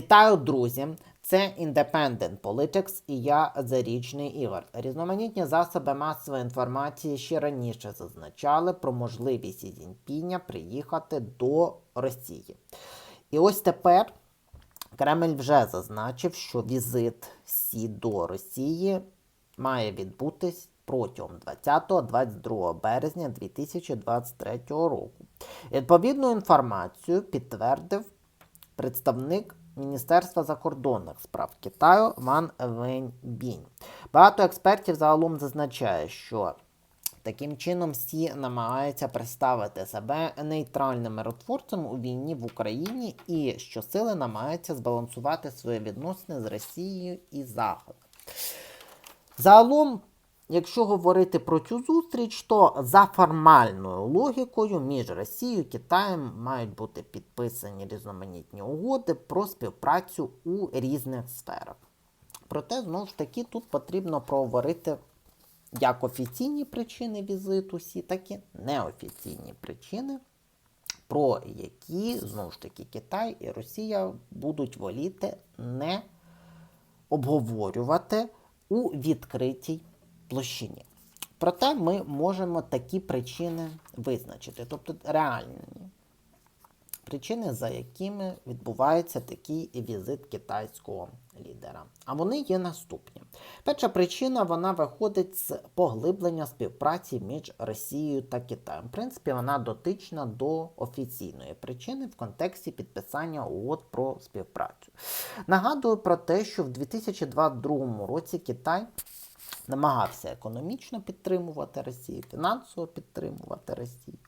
Вітаю, друзі! Це Independent Politics і я Зарічний Ігор. Різноманітні засоби масової інформації ще раніше зазначали про можливість Сі приїхати до Росії. І ось тепер Кремль вже зазначив, що візит Сі до Росії має відбутись протягом 20-22 березня 2023 року. Відповідну інформацію підтвердив представник Міністерства закордонних справ Китаю Ван Веньбінь. Багато експертів загалом зазначає, що таким чином Сі намагається представити себе нейтральним миротворцем у війні в Україні і що сили намагаються збалансувати свої відносини з Росією і Заходом. Загалом, якщо говорити про цю зустріч, то за формальною логікою між Росією і Китаєм мають бути підписані різноманітні угоди про співпрацю у різних сферах. Проте, знову ж таки, тут потрібно проговорити як офіційні причини візиту Сі, так і неофіційні причини, про які, знову ж таки, Китай і Росія будуть воліти не обговорювати у відкритій площині. Проте ми можемо такі причини визначити, тобто реальні причини, за якими відбувається такий візит китайського лідера. А вони є наступні. Перша причина вона виходить з поглиблення співпраці між Росією та Китаєм. В принципі, вона дотична до офіційної причини в контексті підписання угод про співпрацю. Нагадую про те, що в 2022 році Китай намагався економічно підтримувати Росію, фінансово підтримувати Росію,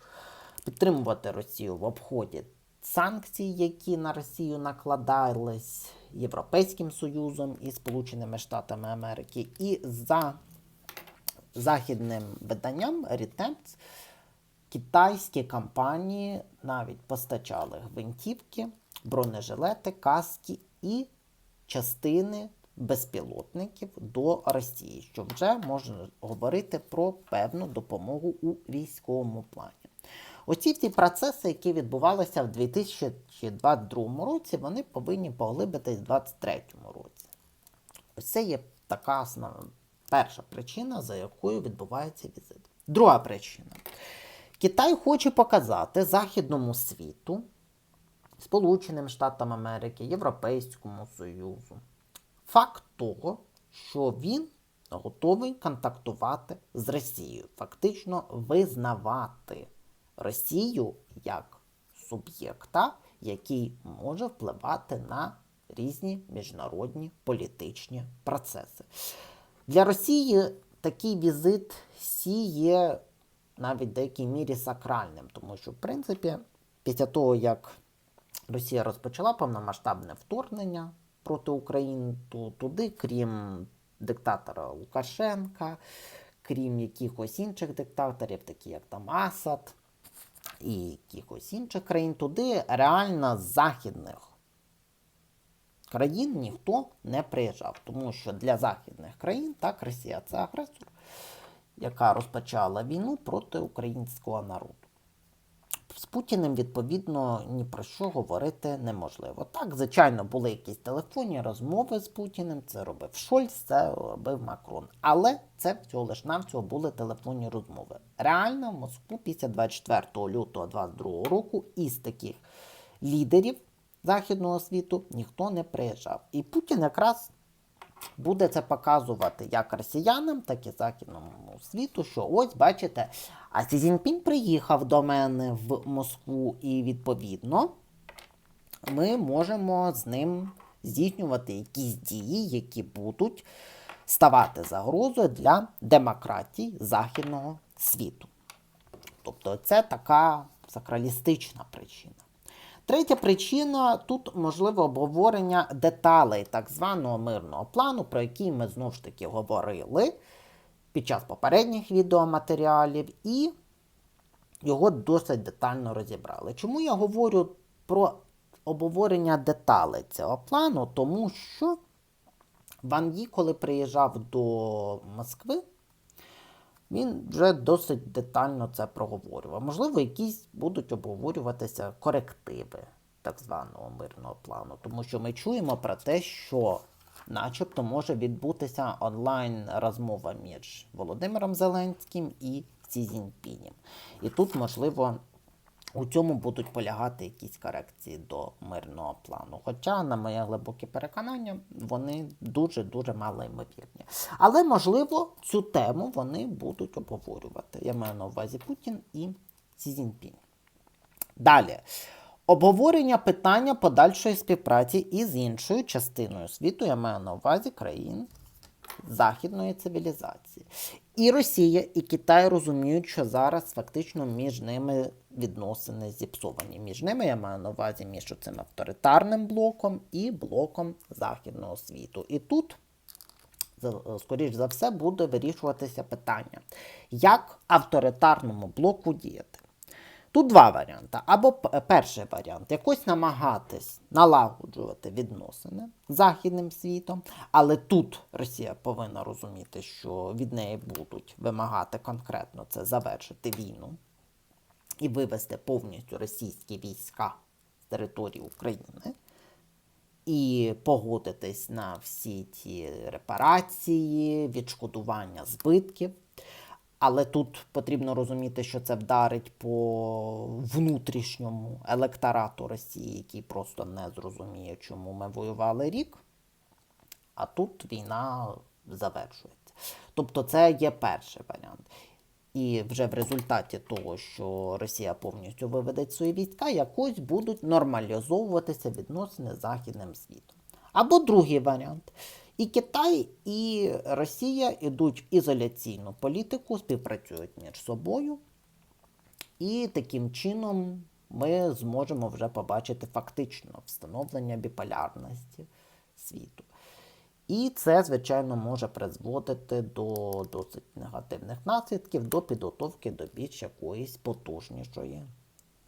підтримувати Росію в обході санкцій, які на Росію накладались Європейським Союзом і Сполученими Штатами Америки, і за західним виданням Retemps китайські компанії навіть постачали гвинтівки, бронежилети, каски і частини безпілотників до Росії, що вже можна говорити про певну допомогу у військовому плані. Оці всі процеси, які відбувалися в 2022 році, вони повинні поглибитись в 2023 році. Ось це є така основна перша причина, за якою відбувається візит. Друга причина. Китай хоче показати Західному світу, Сполученим Штатам Америки, Європейському Союзу факт того, що він готовий контактувати з Росією, фактично визнавати Росію як суб'єкта, який може впливати на різні міжнародні політичні процеси. Для Росії такий візит Сі є навіть в деякій мірі сакральним, тому що, в принципі, після того, як Росія розпочала повномасштабне вторгнення проти України, туди, крім диктатора Лукашенка, крім якихось інших диктаторів, такі як там Асад і якихось інших країн, туди реально західних країн ніхто не приїжджав. Тому що для західних країн так Росія це агресор, яка розпочала війну проти українського народу. З Путіним, відповідно, ні про що говорити неможливо. Так, звичайно, були якісь телефонні розмови з Путіним, це робив Шольц, це робив Макрон. Але це всього лиш навсього були телефонні розмови. Реально, в Москву після 24 лютого 2022 року із таких лідерів західного світу ніхто не приїжджав. І Путін якраз буде це показувати як росіянам, так і західному світу, що ось, бачите, а Сі Цзіньпінь приїхав до мене в Москву, і відповідно ми можемо з ним здійснювати якісь дії, які будуть ставати загрозою для демократії західного світу. Тобто це така сакралістична причина. Третя причина тут можливе обговорення деталей так званого мирного плану, про який ми знову ж таки говорили під час попередніх відеоматеріалів, і його досить детально розібрали. Чому я говорю про обговорення деталей цього плану? Тому що Ван Ї, коли приїжджав до Москви, він вже досить детально це проговорював. Можливо, якісь будуть обговорюватися корективи так званого мирного плану, тому що ми чуємо про те, що начебто може відбутися онлайн розмова між Володимиром Зеленським і Сі Цзіньпінем. І тут, можливо, у цьому будуть полягати якісь корекції до мирного плану. Хоча, на моє глибоке переконання, вони дуже-дуже малоймовірні. Але, можливо, цю тему вони будуть обговорювати. Я маю на увазі Путін і Сі Цзіньпінь. Далі. Обговорення питання подальшої співпраці із іншою частиною світу, я маю на увазі країн західної цивілізації. І Росія, і Китай розуміють, що зараз фактично між ними відносини зіпсовані. Між ними я маю на увазі між цим авторитарним блоком і блоком західного світу. І тут скоріш за все, буде вирішуватися питання, як авторитарному блоку діяти. Тут два варіанти. Або перший варіант якось намагатись налагоджувати відносини з західним світом, але тут Росія повинна розуміти, що від неї будуть вимагати конкретно це завершити війну і вивести повністю російські війська з території України і погодитись на всі ті репарації, відшкодування збитків. Але тут потрібно розуміти, що це вдарить по внутрішньому електорату Росії, який просто не зрозуміє, чому ми воювали рік, а тут війна завершується. Тобто це є перший варіант. І вже в результаті того, що Росія повністю виведе свої війська, якось будуть нормалізовуватися відносини з Західним світом. Або другий варіант. І Китай, і Росія йдуть в ізоляційну політику, співпрацюють між собою. І таким чином ми зможемо вже побачити фактично встановлення біполярності світу. І це, звичайно, може призводити до досить негативних наслідків, до підготовки до більш якоїсь потужнішої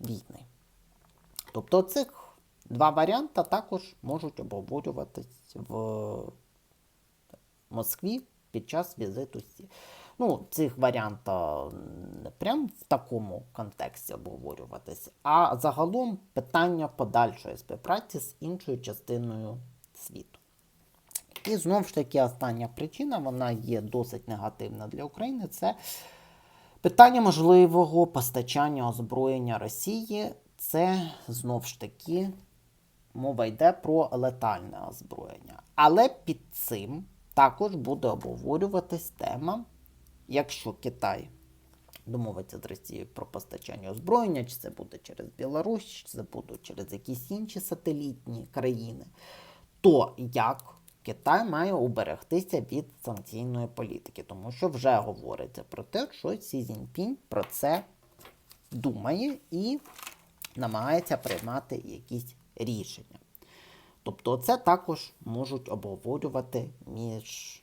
війни. Тобто цих два варіанти також можуть обговорюватись в Москві під час візиту. Ну, цих варіантів не прям в такому контексті обговорюватись, а загалом питання подальшої співпраці з іншою частиною світу. І знову ж таки, остання причина, вона є досить негативна для України. Це питання можливого постачання озброєння Росії. Це знову ж таки мова йде про летальне озброєння. Але під цим також буде обговорюватись тема, якщо Китай домовиться з Росією про постачання озброєння, чи це буде через Білорусь, чи це буде через якісь інші сателітні країни, то як Китай має уберегтися від санкційної політики, тому що вже говориться про те, що Сі Цзіньпінь про це думає і намагається приймати якісь рішення. Тобто це також можуть обговорювати між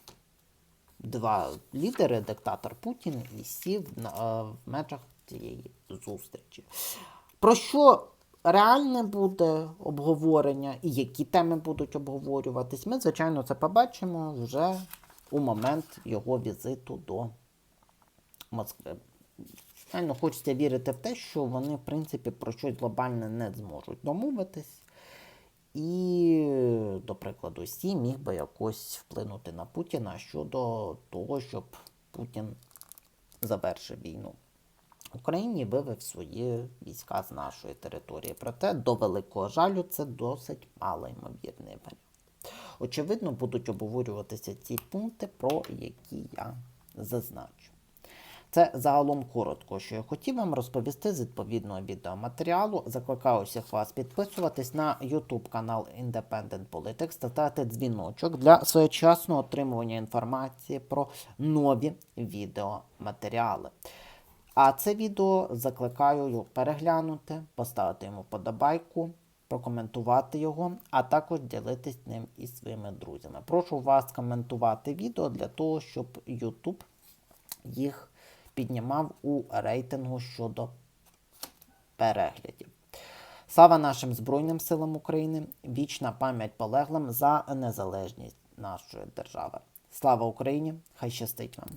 два лідери, диктатор Путін і Сі в, е, межах цієї зустрічі. Про що реальне буде обговорення і які теми будуть обговорюватись, ми, звичайно, це побачимо вже у момент його візиту до Москви. Звичайно, хочеться вірити в те, що вони, в принципі, про щось глобальне не зможуть домовитись. І, до прикладу, Сі міг би якось вплинути на Путіна щодо того, щоб Путін завершив війну. Україні вивев свої війська з нашої території. Проте, до великого жалю, це досить малоймовірний варіант. Очевидно, будуть обговорюватися ці пункти, про які я зазначу. Це загалом коротко, що я хотів вам розповісти з відповідного відеоматеріалу. Закликаю всіх вас підписуватись на YouTube канал Independent Politics, ставити дзвіночок для своєчасного отримування інформації про нові відеоматеріали. А це відео закликаю його переглянути, поставити йому подобайку, прокоментувати його, а також ділитись ним із своїми друзями. Прошу вас коментувати відео для того, щоб YouTube їх піднімав у рейтингу щодо переглядів. Слава нашим Збройним силам України! Вічна пам'ять полеглим за незалежність нашої держави. Слава Україні! Хай щастить вам!